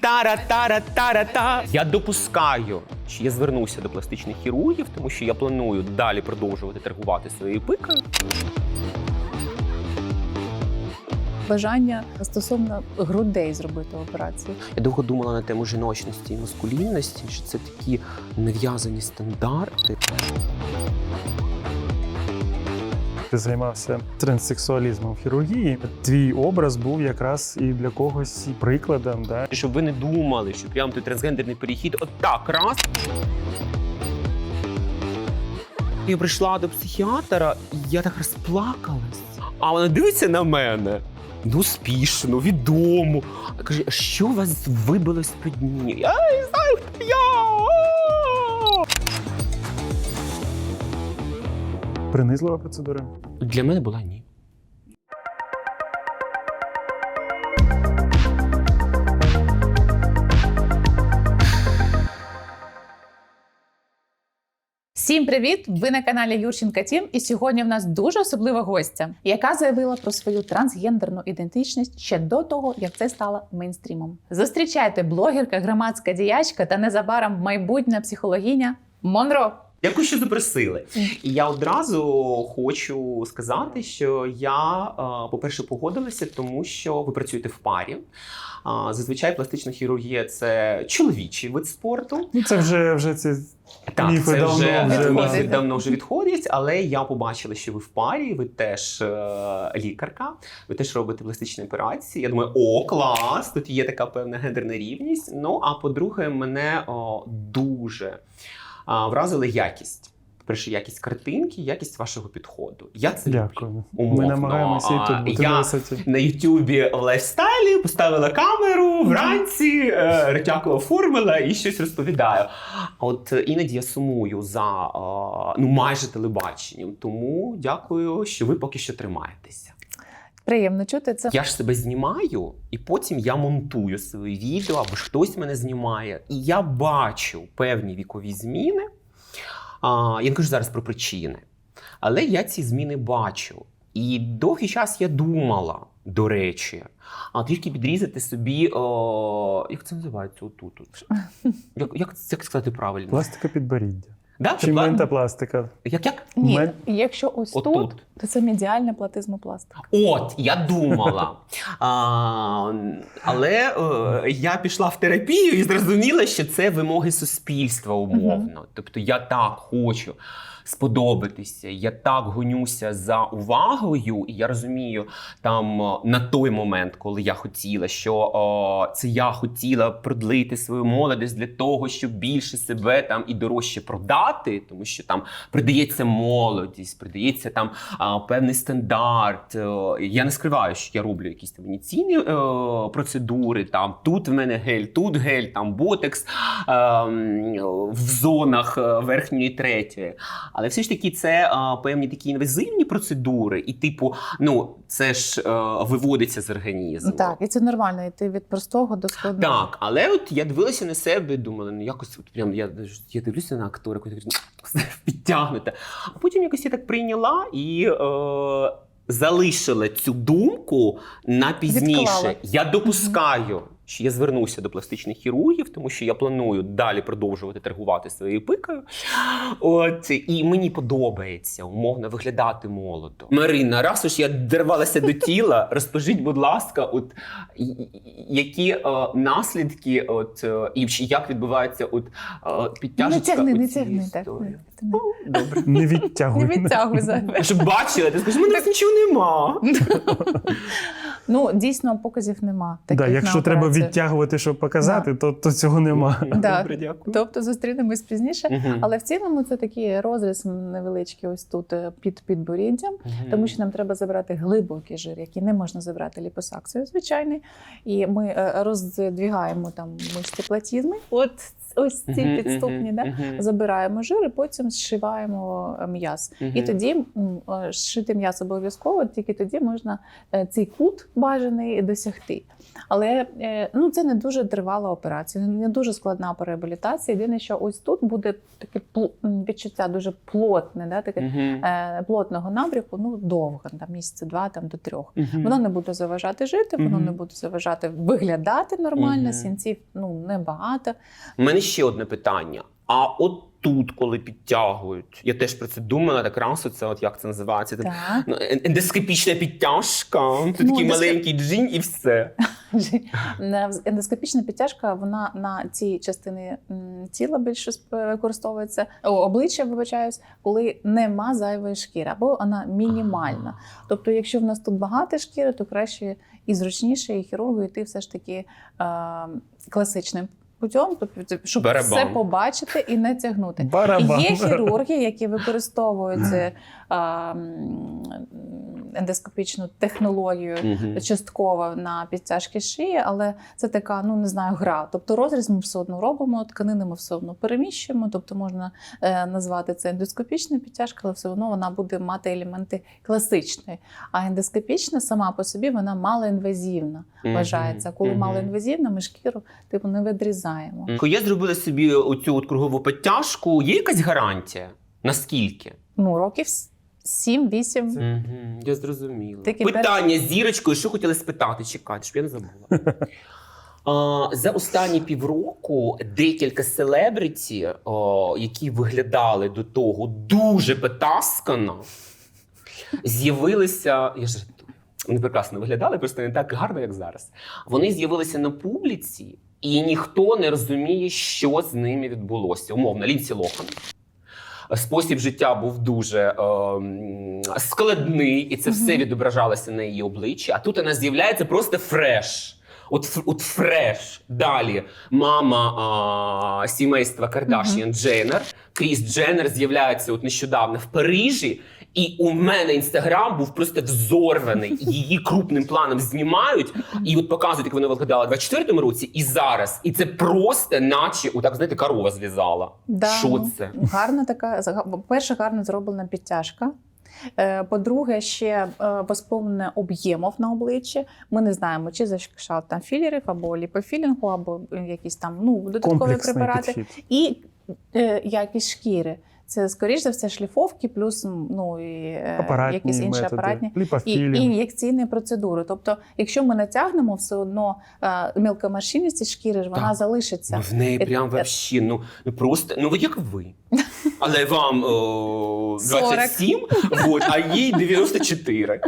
Тара-тара-тара-та. Я допускаю, що я звернуся до пластичних хірургів, тому що я планую далі продовжувати торгувати своєю пикою. Бажання стосовно грудей зробити операцію. Я довго думала на тему жіночності і маскулінності, що це такі нав'язані стандарти. Ти займався транссексуалізмом в хірургії. Твій образ був якраз і для когось прикладом. Да? Щоб ви не думали, що прям той трансгендерний перехід отак раз. Я прийшла до психіатра, і я так розплакалась. А вона дивиться на мене. Ну, успішно, відомо. Каже, що вас вибило з-під ніг? Я не знаю, хто я. Принизлива процедура. Для мене була ні. Всім привіт! Ви на каналі Юрченка Тім, і сьогодні в нас дуже особлива гостя, яка заявила про свою трансгендерну ідентичність ще до того, як це стало мейнстрімом. Зустрічайте блогерка, громадська діячка та незабаром майбутня психологиня Монро. Дякую, що запросили. І я одразу хочу сказати, що я, е, по-перше, погодилася, тому що ви працюєте в парі. Зазвичай пластична хірургія це чоловічий вид спорту. Ну це вже вже ці Так, Міфи це давно вже вже, міфи да. давно вже відходять, але я побачила, що ви в парі, ви теж е, лікарка, ви теж робите пластичні операції. Я думаю, о, клас! Тут є така певна гендерна рівність. Ну а по-друге, мене о, дуже а, вразила якість. Перше, якість картинки, якість вашого підходу. Я це люблю. дякую. Умовно. Ми намагаємося і тут бути я- на висоті. На Ютубі в лайфстайлі поставила камеру вранці, е, ретяково оформила і щось розповідаю. А от іноді я сумую за е, ну майже телебаченням. Тому дякую, що ви поки що тримаєтеся. Приємно чути це. Я ж себе знімаю, і потім я монтую свої відео, або ж хтось мене знімає. І я бачу певні вікові зміни. А, я не кажу зараз про причини, але я ці зміни бачу. І довгий час я думала, до речі, а трішки підрізати собі. О, як це називається? Отут. От. Як, як, як сказати правильно? Пластика підборіддя. Да? Чи ментопластика? Як як? Ні, Мен- якщо ось Отут. тут, це медіальна платизмопластика. От, я думала. А, але е, я пішла в терапію і зрозуміла, що це вимоги суспільства умовно. Тобто я так хочу сподобатися, я так гонюся за увагою, і я розумію там е, на той момент, коли я хотіла, що о, це я хотіла продлити свою молодість для того, щоб більше себе там і дорожче продати, тому що там придається молодість, придається там певний стандарт. Е, Я не скриваю, що я роблю якісь там ініційні е, процедури. Там тут в мене гель, тут гель, там ботекс е, в зонах е, верхньої третьої. Але все ж таки, це певні такі інвазивні процедури, і типу, ну це ж виводиться з організму. Так, і це нормально йти від простого до складного. Так, але от я дивилася на себе думала, ну якось от прям я, я дивлюся на актора, який підтягнута. А потім якось я так прийняла і е, залишила цю думку на пізніше. Відклали. Я допускаю. Що я звернуся до пластичних хірургів, тому що я планую далі продовжувати торгувати своєю пикою. От і мені подобається умовно виглядати молодо. Марина, раз уж я дервалася до тіла, розкажіть, будь ласка, от які е, наслідки, от е, і як відбувається от е, Не тягни, не тягни так. не- Ну, Добре. Не Не відтягуй. відтягуй зайве. Щоб бачила, ти скажеш, мене нічого нема. Ну, дійсно, показів нема. Да, якщо на треба відтягувати, щоб показати, то, то цього нема. Да. Добре, дякую. Тобто зустрінемось пізніше. Мгм. Але в цілому це такий розріз невеличкий ось тут е, під підборіддям, Мгм. тому що нам треба забрати глибокий жир, який не можна забрати ліпосакцією, звичайний. І ми е, роздвігаємо там мишці платізми. От ось ці підступні, да? забираємо жир і потім зшиваємо е, м'яз. І тоді е, м'ясо обов'язково, тільки тоді можна цей кут бажаний досягти. Але е, ну, це не дуже тривала операція, не дуже складна по реабілітації. Єдине, що ось тут буде таке відчуття дуже плотне, да, таке е, плотного набряку, ну довго, там місяці два там до трьох. Мгм. Воно не буде заважати жити, воно Мгм. не буде заважати виглядати нормально, Мгм. сінців ну небагато. У мене ще одне питання. А от тут, коли підтягують, я теж про це думала, так раз це от як це називається? Так. ну, ендоскопічна підтяжка. Це Ну, такий ендоско- маленький джинь і все. Ендоскопічна підтяжка, вона на цій частині тіла більше використовується, о, обличчя, вибачаюсь, коли нема зайвої шкіри, або вона мінімальна. Тобто, якщо в нас тут багато шкіри, то краще і зручніше, і хірургу йти все ж таки е, класичним путем, тобто, щоб Барабан. все побачити і не тягнути. Барабан. Є хірурги, які використовують е, а, ендоскопічну технологію Мгм. частково на підтяжки шиї, але це така, ну не знаю, гра. Тобто розріз ми все одно робимо, тканини ми все одно переміщуємо. Тобто можна е, назвати це ендоскопічна підтяжка, але все одно вона буде мати елементи класичної. А ендоскопічна сама по собі вона малоінвазивна Мгм. вважається. Коли Мгм. малоінвазивна, ми шкіру типу не відрізаємо. Я зробила собі оцю от кругову підтяжку, є якась гарантія? Наскільки? Ну, років 7-8. Угу, я зрозуміла. Такі Питання з зірочкою, що хотіли спитати, чекати, щоб я не забула. А, за останні півроку декілька селебриті, о, які виглядали до того дуже потаскано, з'явилися. Я жартую. Вони прекрасно виглядали, просто не так гарно, як зараз. Вони з'явилися на публіці, і ніхто не розуміє, що з ними відбулося. Умовно, Лінсі Лохан. Спосіб життя був дуже е, складний, і це все відображалося на її обличчі. А тут вона з'являється просто фреш. От, от фреш. Далі мама а, сімейства Кардашіан Дженнер, Кріс Дженнер з'являється от нещодавно в Парижі. І у мене інстаграм був просто взорваний. Її крупним планом знімають і от показують, як вона виглядала в 24-му році і зараз. І це просто, наче, отак, знаєте, корова зв'язала. Да, Що це? Гарна така, зага- по-перше, гарно зроблена підтяжка. Е, По-друге, ще е, восполнене об'ємов на обличчі. Ми не знаємо, чи зашкшав там філерів, або ліпофілінгу, або якісь там ну, додаткові Комплексний препарати. підхід. І е, якість шкіри. Це, скоріш за все, шліфовки, плюс ну, і, е, Апаратні якісь інші методи, апаратні. І, і ін'єкційні процедури. Тобто, якщо ми натягнемо, все одно е, мілкомашинність шкіри ж вона Так. залишиться. Ну, в неї Е, прям вообще, ну, ну просто, ну як ви. Але вам о, 27, вот, а їй 94.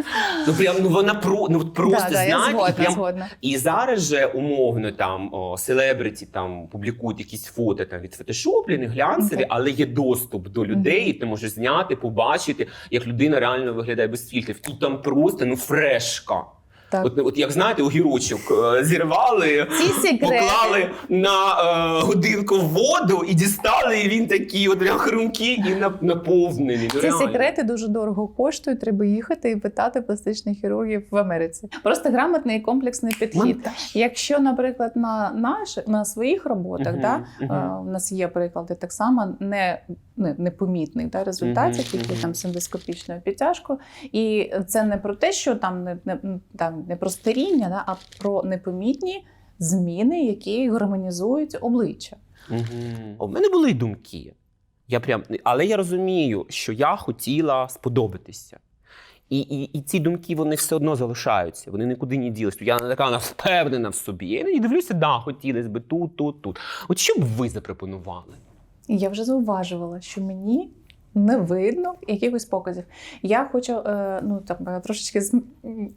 Ну прям ну вона про ну просто да, да, я знаєте, і згодна, прям згодна. І зараз же умовно там о, селебриті там публікують якісь фото там від фотошоплені, глянцеві, Так. але є доступ до людей, і ти можеш зняти, побачити, як людина реально виглядає без фільтрів. І там просто ну фрешка. Так. От, от як знаєте, огірочок е, зірвали, поклали на е, годинку воду і дістали, і він такий от хрумкий і нап- наповнений. Ну, Ці реально. секрети дуже дорого коштують. Треба їхати і питати пластичних хірургів в Америці. Просто грамотний і комплексний підхід. Монтаж. Якщо, наприклад, на наш на своїх роботах, Мгм, да, е, у нас є приклади так само не, не непомітних да, результатів, Мгм, які мгм. там з ендоскопічною підтяжкою. І це не про те, що там не, не там не про старіння, да, а про непомітні зміни, які гармонізують обличчя. Угу. У мене були й думки. Я прям, але я розумію, що я хотіла сподобатися. І, і, і ці думки вони все одно залишаються, вони нікуди не ділися. Я не така вона впевнена в собі. Я і дивлюся, да, хотілося б тут, тут, тут. От що б ви запропонували? Я вже зауважувала, що мені не видно якихось показів. Я хочу е, ну, там, е, трошечки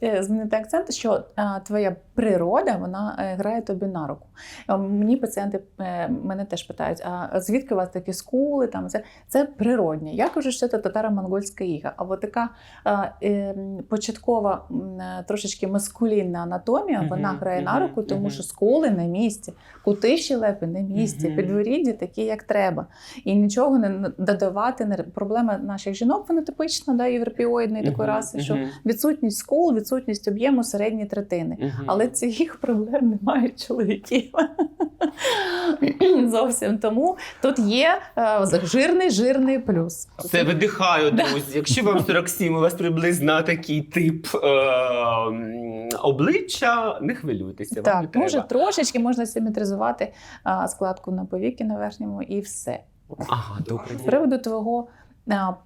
е, змінити акцент, що твоя природа вона грає тобі на руку. Мені пацієнти мене теж питають: а звідки у вас такі скули? Там, це, це природнє. Я кажу, що це татаро-монгольська іга. Або така початкова трошечки маскулінна анатомія, вона грає на руку, тому що скули на місці, кути щелепи на місці, підворіддя такі, як треба. І нічого не додавати. Не проблема наших жінок фенотипична, да, європеоїдної такої Мгм, раси, що відсутність скул, відсутність об'єму середньої третини. мгм. Але цих проблем немає чоловіків. зовсім. Тому тут є е, жирний жирний плюс. Все видихаю, друзі. Якщо вам 47, у вас приблизно такий тип е, обличчя, не хвилюйтеся. вам не Так, може треба. трошечки можна симетризувати а, складку на повіки на верхньому і все. Ага, добре. З приводу твого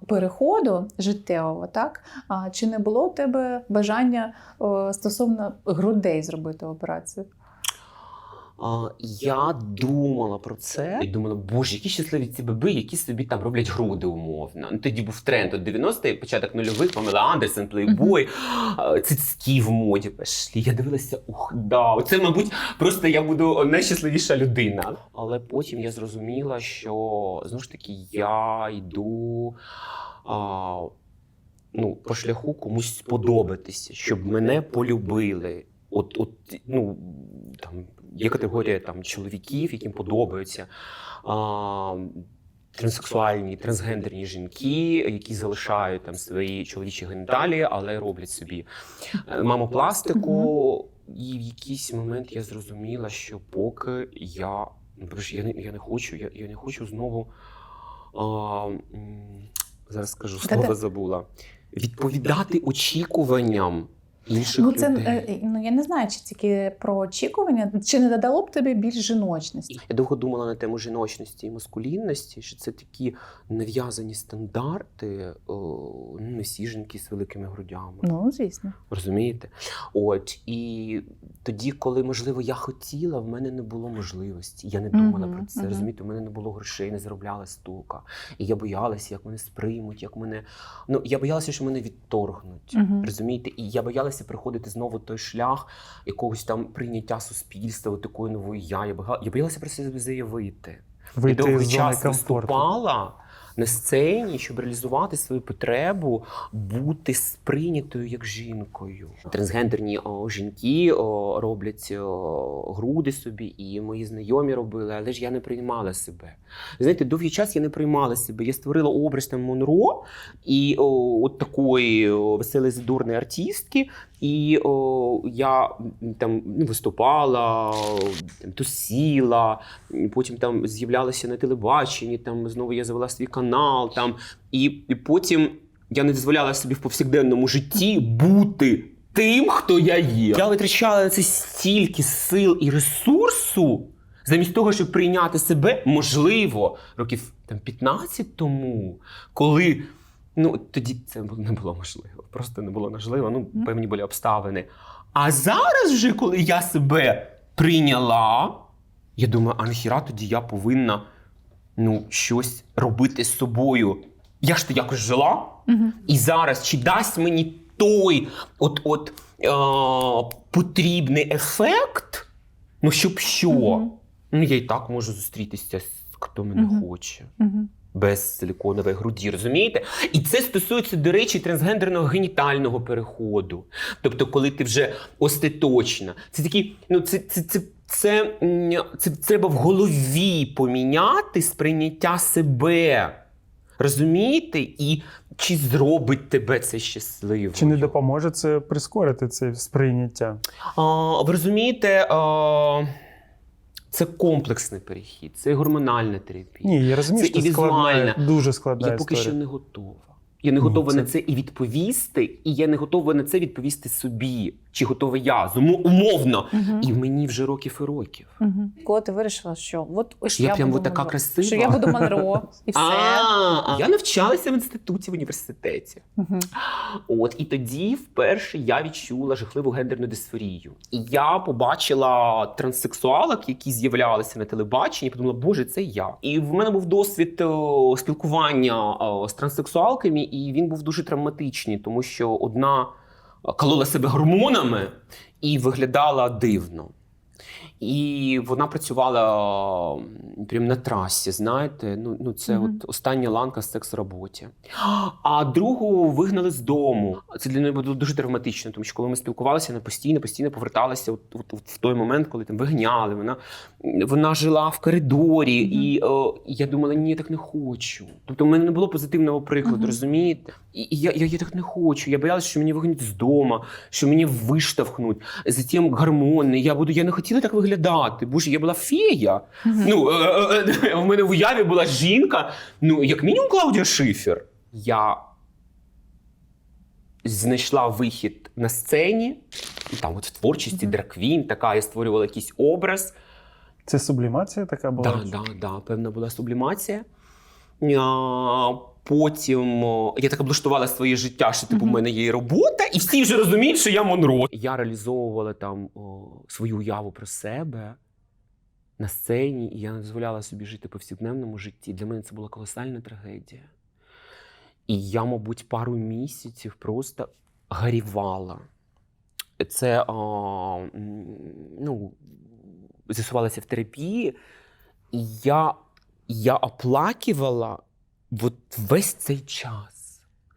переходу життєвого, так чи не було у тебе бажання стосовно грудей зробити операцію? А, я думала про це і думала, боже, які щасливі ці баби, які собі там роблять груди умовно. Ну тоді був тренд от 90-ті, початок нульових, Памела Андерсен, плейбой, цицькі в моді пішли. Я дивилася, ух, да, це, мабуть, просто я буду найщасливіша людина. Але потім я зрозуміла, що знову ж таки я йду. А, Ну, по шляху комусь сподобатися, щоб мене полюбили. От, от ну, там є категорія там, чоловіків, яким подобаються а, транссексуальні, трансгендерні жінки, які залишають там свої чоловічі геніталії, але роблять собі е, мамопластику. І в якийсь момент я зрозуміла, що поки я, ну, я, не, я не хочу, я, я не хочу знову. А, зараз скажу слово забула. Відповідати очікуванням інших Ну, це людей. е, ну я не знаю, чи тільки про очікування, чи не додало б тобі більш жіночності? Я довго думала на тему жіночності і маскулінності, що це такі нав'язані стандарти, о, ну, не всі жінки з великими грудями. Ну, звісно. Розумієте? От і тоді, коли можливо я хотіла, в мене не було можливості. Я не думала Мгм, про це. мгм. Розумієте, у мене не було грошей, не заробляла стука. І я боялася, як мене сприймуть, як мене. Ну я боялася, що мене відторгнуть. Мгм. Розумієте? І я боялася проходити знову той шлях якогось там прийняття суспільства, такої нової я. Я боялася, про себе заявити. І довгий час комфорту. виступала на сцені, щоб реалізувати свою потребу бути сприйнятою як жінкою. Трансгендерні о, жінки о, роблять о, груди собі, і мої знайомі робили, але ж я не приймала себе. Знаєте, довгий час я не приймала себе. Я створила образ там Монро і о, от такої о, веселої задурної артистки. І о, я там ну, виступала, там, тусіла, потім там з'являлася на телебаченні, там знову я завела свій канал. Там, і, і потім я не дозволяла собі в повсякденному житті бути тим, хто я є. Я витрачала на це стільки сил і ресурсу, замість того, щоб прийняти себе, можливо, років там 15 тому, коли. Ну, тоді це не було можливо. Просто не було можливо. Ну, певні були обставини. А зараз, вже, коли я себе прийняла, я думаю, а нахіра тоді я повинна ну, щось робити з собою. Я ж то якось жила, Угу. і зараз чи дасть мені той от, от, е, потрібний ефект, ну щоб що? Ну, я і так можу зустрітися з хто мене хоче Угу. Без силіконової груді, розумієте? І це стосується, до речі, трансгендерного генітального переходу. Тобто, коли ти вже остаточна. Це такі, ну це, це, це, це, це, треба в голові поміняти сприйняття себе. Розумієте? І чи зробить тебе це щасливою? Чи не допоможе це прискорити це сприйняття? А, ви розумієте, а, це комплексний перехід, це гормональна терапія. Ні, я розумію, Це що і складна, дуже складна Я поки історія. що не готова. Я не готова готова це- на це і відповісти, і я не готова на це відповісти собі. Чи готова я Зумо- умовно. Угу. І в мені вже років і років. Угу. Коли ти вирішила, що от ось Я я, прям буду така Монро. красива. що я буду Монро, і все. А, я навчалася в інституті в університеті. Угу. От і тоді вперше я відчула жахливу гендерну дисфорію. І я побачила транссексуалок, які з'являлися на телебаченні, і подумала, боже, це я. І в мене був досвід о, спілкування о, з транссексуалками, і він був дуже травматичний, тому що одна колола себе гормонами і виглядала дивно. І вона працювала прям на трасі, знаєте. Ну, ну це Мгм. от остання ланка з секс-роботі. А другу вигнали з дому. Це для неї було дуже травматично, тому що коли ми спілкувалися, вона постійно, постійно поверталася от, от, от в той момент, коли там вигняли. Вона, вона жила в коридорі, Мгм. і о, я думала, ні, я так не хочу. Тобто, в мене не було позитивного прикладу, Мгм. розумієте? І, і я, я, я так не хочу. Я боялася, що мені вигнуть з дому, що мені виштовхнуть. Затім гормони. Я буду, я не хотіла так виглядати. Виглядати? Боже, я була фея. Ну, е, е, е, в мене в уяві була жінка, ну, як мінімум Клаудія Шифер. Я знайшла вихід на сцені, там от в творчості драквін, така, я створювала якийсь образ. Це сублімація така була? Так, да, да, певна була сублімація. Потім я так облаштувала своє життя, що типу, в мене є робота, і всі вже розуміють, що я Монро. Я реалізовувала там о, свою уяву про себе на сцені, і я не дозволяла собі жити повсякденному житті. Для мене це була колосальна трагедія. І я, мабуть, пару місяців просто гарівала. Це м, ну, з'ясувалося в терапії, і я, я оплакувала от весь цей час.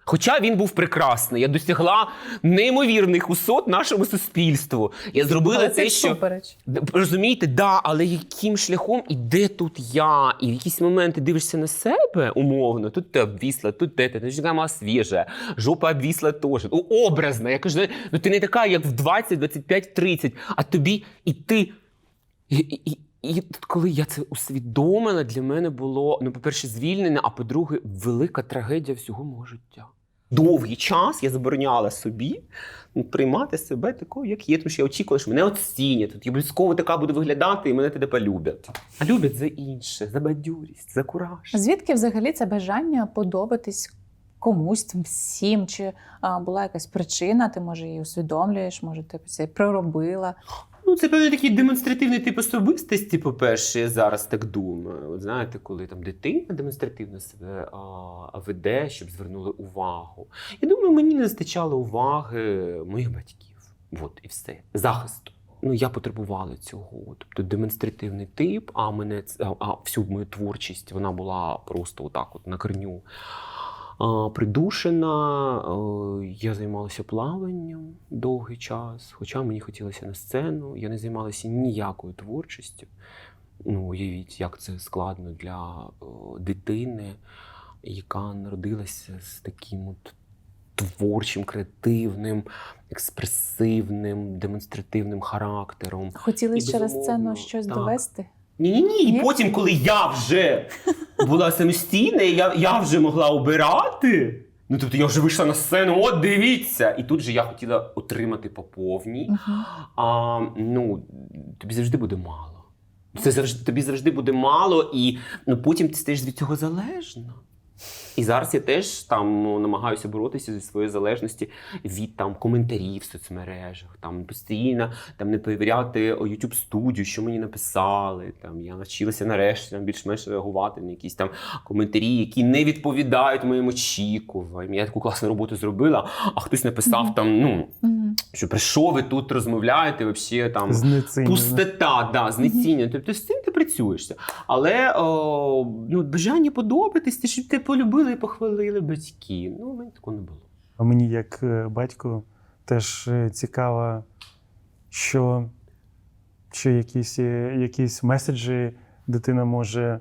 Хоча він був прекрасний, я досягла неймовірних висот нашому суспільству. Я зробила Але те, це що супереч. Розумієте, да, але яким шляхом і де тут я? І в якісь моменти дивишся на себе умовно, тут ти обвісла, тут те, ти жінка мала свіжа, жопа обвісла теж. Ну, образна. Я кажу, ну ти не така, як в 20, 25, 30, а тобі і ти. І, і, і, коли я це усвідомила, для мене було, ну, по-перше, звільнення, а по-друге, велика трагедія всього мого життя. Довгий час я забороняла собі ну, приймати себе такою, як є, тому що я очікувала, що мене оцінять. Я обов'язково така буду виглядати, і мене тоді полюблять. А люблять за інше, за бадьорість, за кураж. Звідки взагалі це бажання подобатись комусь всім? Чи а, була якась причина? Ти може її усвідомлюєш, може ти це проробила? Ну, це певний такий демонстративний тип особистості, по-перше, я зараз так думаю. От знаєте, коли там дитина демонстративно себе а, веде, щоб звернули увагу. Я думаю, мені не вистачало уваги моїх батьків. От і все. Захисту. Ну, я потребувала цього. Тобто демонстративний тип, а мене а всю мою творчість вона була просто отак, от на корню. Придушена, я займалася плаванням довгий час, хоча мені хотілося на сцену. Я не займалася ніякою творчістю. Ну, уявіть, як це складно для дитини, яка народилася з таким от творчим, креативним, експресивним, демонстративним характером. Хотіли І, через сцену щось так. довести? Ні, ні, ні. І потім, коли я вже була самостійна, і я, я вже могла обирати. Ну, тобто я вже вийшла на сцену, от дивіться. І тут же я хотіла отримати по повній. А, ну, тобі завжди буде мало. Це завжди, тобі завжди буде мало, і ну, потім ти стаєш від цього залежна. І зараз я теж там намагаюся боротися зі своєю залежності від там коментарів в соцмережах, там постійно там не перевіряти о, YouTube студію, що мені написали. Там я навчилася нарешті там, більш-менш реагувати на якісь там коментарі, які не відповідають моїм очікуванням. Я таку класну роботу зробила, а хтось написав там, ну. Що про що ви тут розмовляєте, вообще там Знецінено. пустота, да, знецінення. Тобто з цим ти працюєшся. Але о, ну, бажання подобатись, те, щоб тебе полюбили і похвалили батьки. Ну, у мене такого не було. А мені, як е, батьку, теж е, цікаво, що, що якісь, е, якісь меседжі дитина може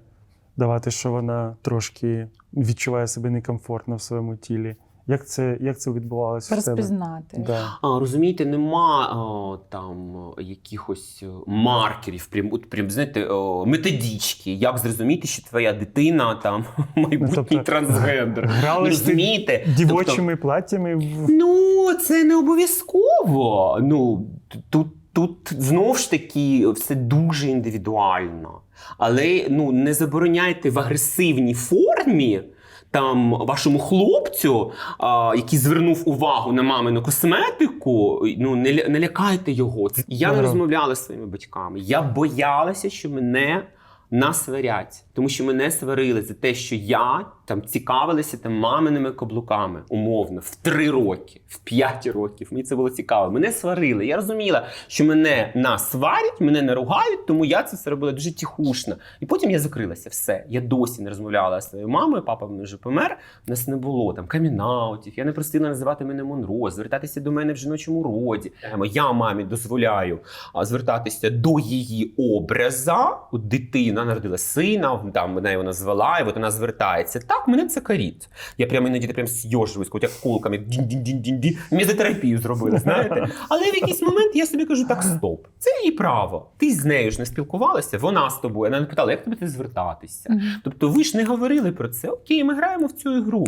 давати, що вона трошки відчуває себе некомфортно в своєму тілі. Як це, як це відбувалося в тебе? Розпізнати. Да. А, розумієте, нема о, там якихось маркерів, прям, от, прям знаєте, о, методички, як зрозуміти, що твоя дитина там майбутній тобто, трансгендер. грались ти Розумієте? Тобто, Дівочими платтями в Ну, це не обов'язково. Ну, тут, тут знов ж таки все дуже індивідуально. Але ну, не забороняйте в агресивній формі. Там вашому хлопцю, а, який звернув увагу на мамину косметику, ну не, ля- не лякайте його. Це- Я не Ага. розмовляла з своїми батьками. Я боялася, що мене насварять, тому що мене сварили за те, що я там цікавилася там маминими каблуками, умовно, в три роки, в п'ять років. Мені це було цікаво. Мене сварили. Я розуміла, що мене насварять, мене не ругають, тому я це все робила дуже тихушно. І потім я закрилася. Все. Я досі не розмовляла з своєю мамою. Папа мене вже помер. У нас не було там камінаутів. Я не просила називати мене Монро, звертатися до мене в жіночому роді. Я мамі дозволяю звертатися до її образа. Дитина народила сина, там вона його назвала, і от вона звертається. Так, мене це каріт. Я прямо іноді прям з'їжджуюсь, як колками дін-дін-дін-дін-дін. Мезотерапію зробили, знаєте. Але в якийсь момент я собі кажу: так, стоп, це її право. Ти з нею ж не спілкувалася, вона з тобою. Вона не питала, як тобі ти звертатися. Тобто ви ж не говорили про це. Окей, ми граємо в цю ігру.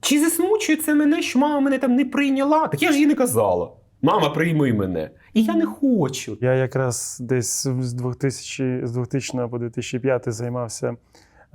Чи засмучує це мене, що мама мене там не прийняла? Так я ж їй не казала. Мама, прийми мене. І я не хочу. Я якраз десь з 2000, з 2000 по 2005 займався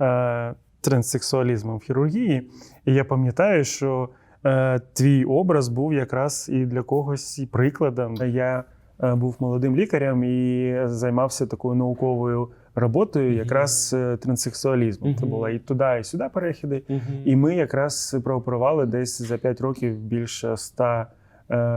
е, транссексуалізмом в хірургії. І я пам'ятаю, що е, твій образ був якраз і для когось і прикладом. Я е, був молодим лікарем і займався такою науковою роботою, якраз е, транссексуалізмом. Це була і туди, і сюди перехіди. І ми якраз прооперували десь за 5 років більше 100 е,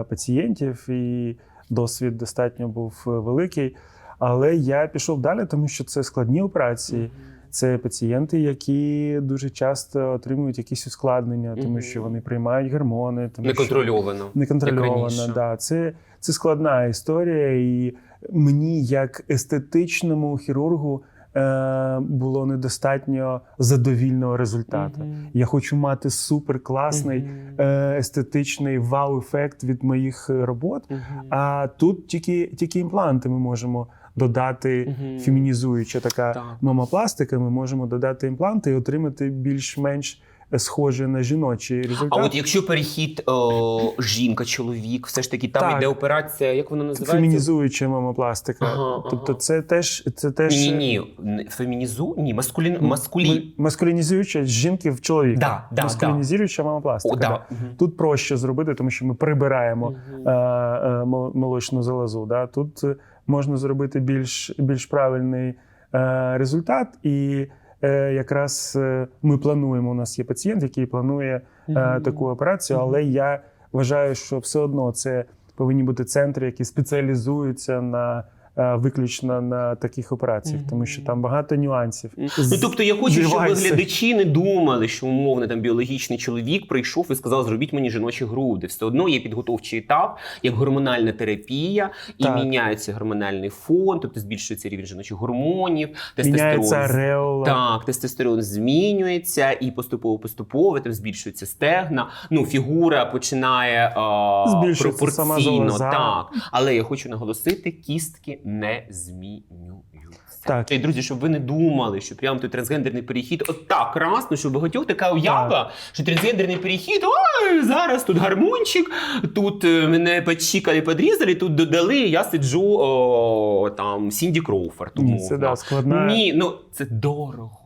пацієнтів, і досвід достатньо був е, великий. Але я пішов далі, тому що це складні операції. Це пацієнти, які дуже часто отримують якісь ускладнення, тому що вони приймають гормони, тому що Неконтрольовано. Як неконтрольовано. Да. Це, це складна історія, і мені, як естетичному хірургу, е, було недостатньо задовільного результату. Мгм. Я хочу мати суперкласний Мгм. е, естетичний вау-ефект від моїх робот. Мгм. А тут тільки, тільки імпланти ми можемо додати, Мгм. фемінізуюча така Так. мамопластика. Ми можемо додати імпланти і отримати більш-менш схоже на жіночий результат. А от якщо перехід о, жінка, чоловік, все ж таки там Так. йде операція, як вона називається? Фемінізуюча мамопластика. Ага, тобто, це теж це теж Ні, ні, ні. Фемінізу? Ні, маскулін, маскулі. маскулінізуюча з жінки в чоловіка. Да, да, маскулінізуюча мамопластика. О, да. да. Мгм. Тут проще зробити, тому що ми прибираємо Мгм. е, е, молочну залозу. Да? Тут е, можна зробити більш, більш правильний е, результат. І е, якраз е, ми плануємо. У нас є пацієнт, який планує е, таку операцію, але я вважаю, що все одно це повинні бути центри, які спеціалізуються на. Е, Виключно на таких операціях, тому що там багато нюансів. Ну, тобто я хочу, щоб глядачі не думали, що умовно там біологічний чоловік прийшов і сказав, зробіть мені жіночі груди. Все одно є підготовчий етап, як гормональна терапія, і Так. міняється гормональний фон, тобто збільшується рівень жіночих гормонів, тестостерон. ареола. Так, тестостерон змінюється і поступово-поступово там збільшується стегна. Ну, фігура починає а, сама пропорційно. Так. Але я хочу наголосити, кістки не змінюються. Так. І, друзі, щоб ви не думали, що прям той трансгендерний перехід от так раз, ну що багатьох така уява, що трансгендерний перехід, ой, зараз тут гармончик, тут е, мене підчікали, підрізали, тут додали, я сиджу о, там Сінді Кроуфорд. Ні, це да, складна. Ні, ну це дорого.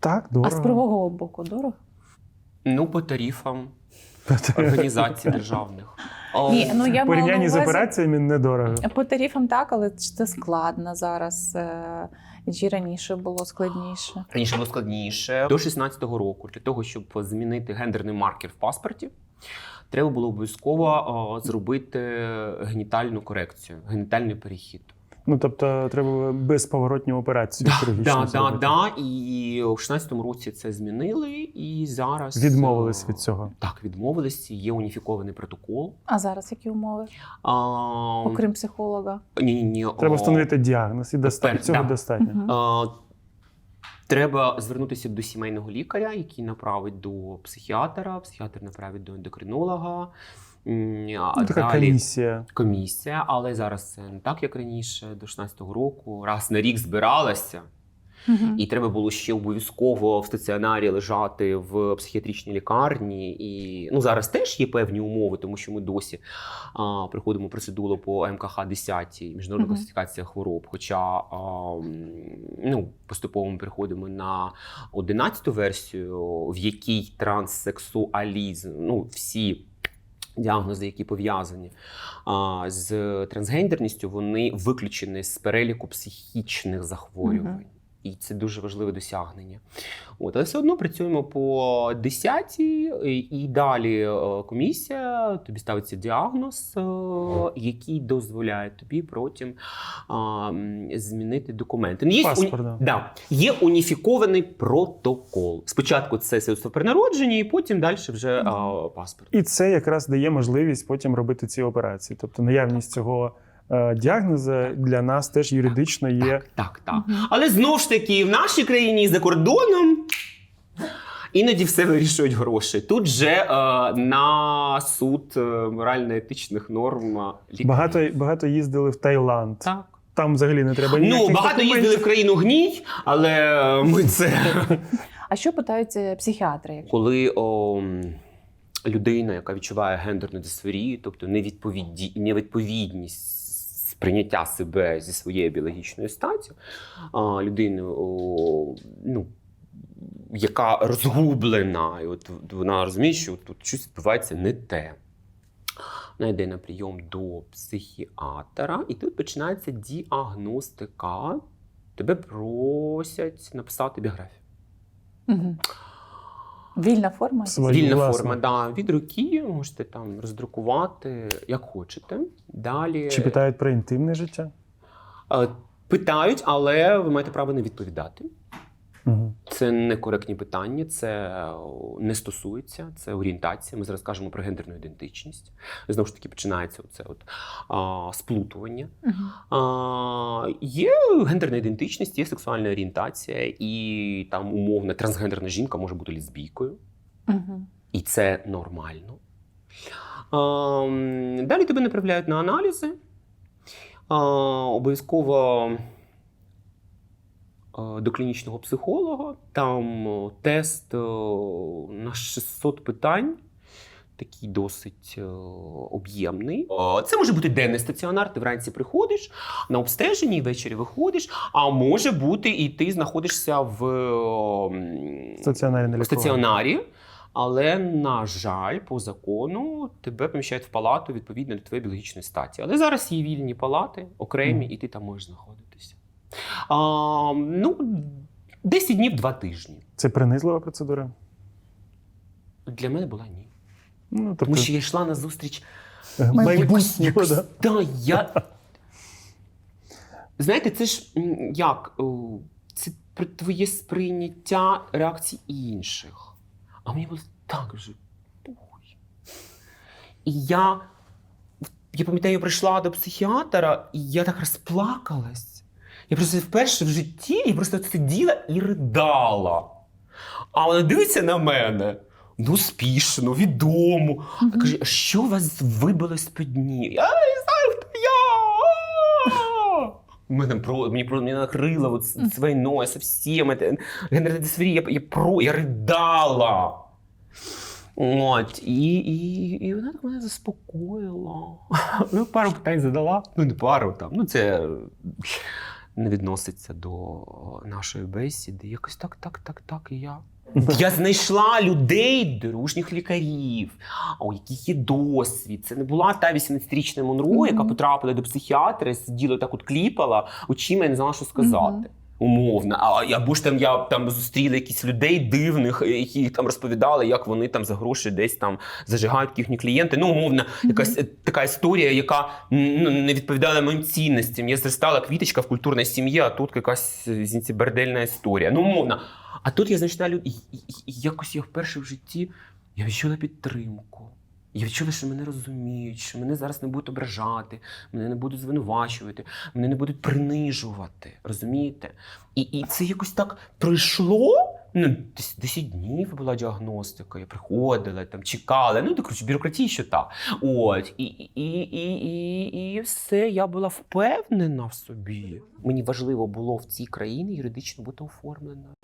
Так, дорого. А з правового боку дорого? Ну, по тарифам організацій державних. Ні, ну я В порівнянні з операціями недорого. По тарифам так, але це складно зараз. е, Чи раніше було складніше? Раніше було складніше. До 16-го року для того, щоб змінити гендерний маркер в паспорті, треба було обов'язково о, зробити генітальну корекцію, генітальний перехід. Ну тобто треба безповоротню операцію Да, да, да, да. І у 16-му році це змінили, і зараз Відмовились е, від цього. Так, відмовились. Є уніфікований протокол. А зараз які умови? А, Окрім психолога. ні, ні, ні, Треба встановити діагноз, і доста... Тепер, цього да. достатньо. А, Треба звернутися до сімейного лікаря, який направить до психіатра, психіатр направить до ендокринолога. А Ну, така далі комісія. комісія, але зараз це не так, як раніше, до 16-го року. Раз на рік збиралася, Мгм. і треба було ще обов'язково в стаціонарі лежати в психіатричній лікарні. І ну зараз теж є певні умови, тому що ми досі а, приходимо процедуру по МКХ 10 міжнародна Мгм. класифікація хвороб. Хоча а, ну, поступово ми переходимо на 11 версію, в якій транссексуалізм, ну всі. Діагнози, які пов'язані з трансгендерністю, вони виключені з переліку психічних захворювань. І це дуже важливе досягнення. От, але все одно працюємо по 10 і далі е, комісія тобі ставиться діагноз, е, який дозволяє тобі потім а, змінити документи. Ну, Є, Паспорт, да. да, є уніфікований протокол. Спочатку це свідоцтво при народженні, і потім далі вже а, паспорт. І це якраз дає можливість потім робити ці операції. Тобто наявність цього е, діагноза для нас теж юридично є. Так, так, так. Але знову ж таки, в нашій країні і за кордоном іноді все вирішують гроші. Тут же е, на суд е, морально-етичних норм е. Багато, багато їздили в Таїланд. Так. Там взагалі не треба Ну, багато документів. їздили в країну гній, але ми це. А що питають е, психіатри? Коли о, людина, яка відчуває гендерну дисфорію, тобто невідповіді, невідповідність сприйняття себе зі своєю біологічною статтю, а, людини, ну, яка розгублена, і от вона розуміє, що тут щось відбувається не те. Вона йде на прийом до психіатра, і тут починається діагностика. Тебе просять написати біографію. Угу. Вільна форма? Своє. Вільна власне. форма, да, від руки можете там роздрукувати як хочете. Далі Чи питають про інтимне життя? Е, питають, але ви маєте право не відповідати. Угу. Це некоректні питання, це е, не стосується, це орієнтація. Ми зараз кажемо про гендерну ідентичність. Знову ж таки, починається оце от, а, сплутування. Угу. А, є гендерна ідентичність, є сексуальна орієнтація, і там умовна трансгендерна жінка може бути лесбійкою. Угу. І це нормально. Ем, Далі тебе направляють на аналізи. Е, Обов'язково до клінічного психолога. Там е, тест е, на 600 питань. Такий досить е, об'ємний. Е, Це може бути денний стаціонар. Ти вранці приходиш на обстеженні, ввечері виходиш. А може бути, і ти знаходишся в е, Стаціонарне в стаціонарі, але, на жаль, по закону тебе поміщають в палату відповідно до твоєї біологічної статі. Але зараз є вільні палати, окремі, Мгм. і ти там можеш знаходитися. А, ну, 10 днів, 2 тижні. Це принизлива процедура? Для мене була ні. Ну, тобто, Тому що я йшла на зустріч е, майбутнього, да? Да, я... Знаєте, це ж як? Це про твоє сприйняття реакцій інших. А мені було так же похуй. І я, я пам'ятаю, я прийшла до психіатра, і я так розплакалась. Я просто вперше в житті я просто сиділа і ридала. А вона дивиться на мене. Ну, успішно, відомо. А каже, що вас вибило з під ні? Я не знаю, хто я. Мене про мені про мені накрило от своє ноє совсем. это Гендерна я, я про я ридала. От, і, і, і вона так мене заспокоїла. Ну, пару питань задала. Ну, не пару там. Ну, це не відноситься до нашої бесіди. Якось так, так, так, так. І я. Я знайшла людей, дружніх лікарів, у яких є досвід. Це не була та 18-річна Монро, яка потрапила до психіатра, сиділа так от кліпала, очима і не знала, що сказати. Умовно, а або ж там я там зустріла якісь людей дивних, які там розповідали, як вони там за гроші десь там зажигають їхні клієнти. Ну, умовно, якась е, така історія, яка ну, не відповідала моїм цінностям. Я зростала квіточка в культурній сім'ї, а тут якась е, извините, історія. Ну, умовно. А тут я знайшла людей, і, і, і якось я вперше в житті я відчула підтримку. Я відчула, що мене розуміють, що мене зараз не будуть ображати, мене не будуть звинувачувати, мене не будуть принижувати. Розумієте? І, і це якось так пройшло. Ну, десь 10 днів була діагностика, я приходила, там чекала. Ну, коротше, бюрократія що та. От. І, і, і, і, і, все, я була впевнена в собі. Мені важливо було в цій країні юридично бути оформленою.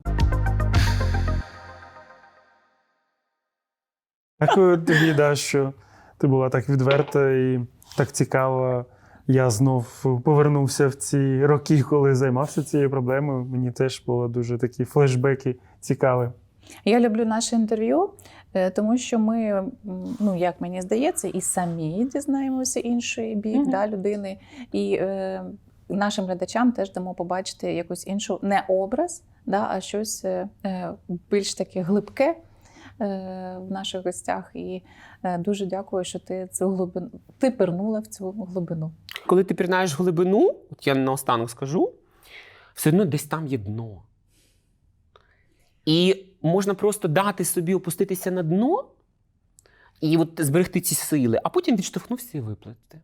Дякую тобі, да, що ти була так відверта і так цікава. Я знов повернувся в ці роки, коли займався цією проблемою. Мені теж було дуже такі флешбеки цікаві. Я люблю наше інтерв'ю, е, тому що ми, ну як мені здається, і самі дізнаємося інший бік Мгм. да, людини, і е, нашим глядачам теж дамо побачити якусь іншу не образ, да, а щось е, е, більш таке глибке в наших гостях. І е, дуже дякую, що ти цю глибину ти пирнула в цю глибину. Коли ти пірнаєш глибину, от я наостанок скажу, все одно десь там є дно. І можна просто дати собі опуститися на дно і от зберегти ці сили, а потім відштовхнувся і виплати.